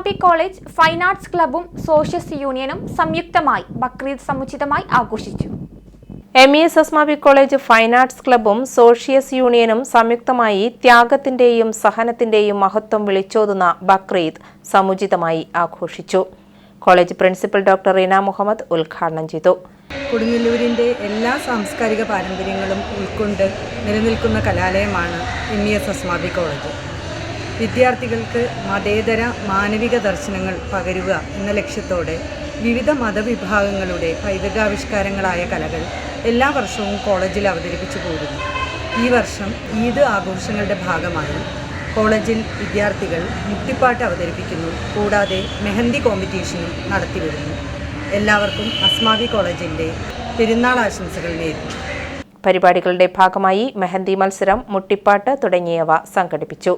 S college fine arts ക്ലബും സോഷ്യസ് യൂണിയനും സംയുക്തമായി ബക്രീദ് സമുചിതമായി ആഘോഷിച്ചു. M E S Asmabi college fine arts ക്ലബും സോഷ്യസ് യൂണിയനും സംയുക്തമായി ത്യാഗത്തിന്റെയും സഹനത്തിന്റെയും മഹത്വം വിളിച്ചോതുന്ന ബക്രീദ് സമുചിതമായി ആഘോഷിച്ചു. College principal doctor Reena Muhammad ഉദ്ഘാടനം ചെയ്തു. കൊടുങ്ങല്ലൂരിന്റെ എല്ലാ സാംസ്കാരിക പാരമ്പര്യങ്ങളും ഉൾക്കൊണ്ട് നിലനിൽക്കുന്ന കലാലയമാണ് M E S Asmabi college വിദ്യാർത്ഥികൾക്ക് മതേതര മാനവിക ദർശനങ്ങൾ പകരുക എന്ന ലക്ഷ്യത്തോടെ വിവിധ മതവിഭാഗങ്ങളുടെ പൈതൃകാവിഷ്കാരങ്ങളായ കലകൾ എല്ലാ വർഷവും കോളേജിൽ അവതരിപ്പിച്ചു പോരുന്നു ഈ വർഷം ഈദ് ആഘോഷങ്ങളുടെ ഭാഗമായി കോളേജിൽ വിദ്യാർത്ഥികൾ മുട്ടിപ്പാട്ട് അവതരിപ്പിക്കുന്നു. കൂടാതെ മെഹന്തി കോമ്പറ്റീഷനും നടത്തിവരുന്നു എല്ലാവർക്കും അസ്മാവി കോളേജിന്റെ പെരുന്നാൾ ആശംസകൾ നേരുന്നു. പരിപാടികളുടെ ഭാഗമായി മെഹന്തി മത്സരം മുട്ടിപ്പാട്ട് തുടങ്ങിയവ സംഘടിപ്പിച്ചു.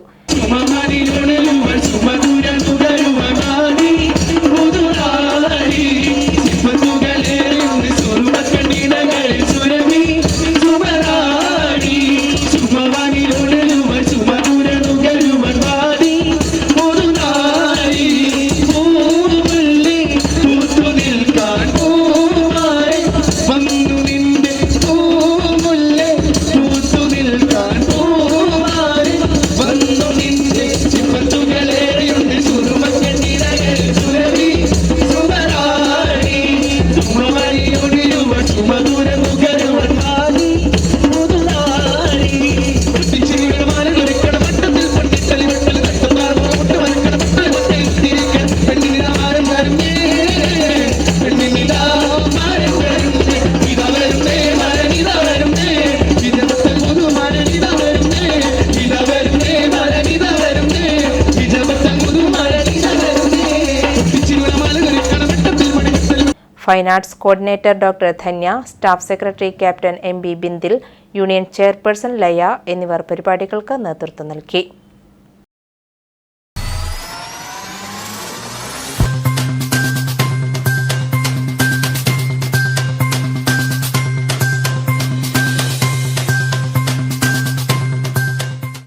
Fine arts coordinator doctor Dhanya staff secretary captain M B Bindil union chairperson Laya എന്നിവർ പരിപാടികൾക്ക് നേതൃത്വം നൽകി.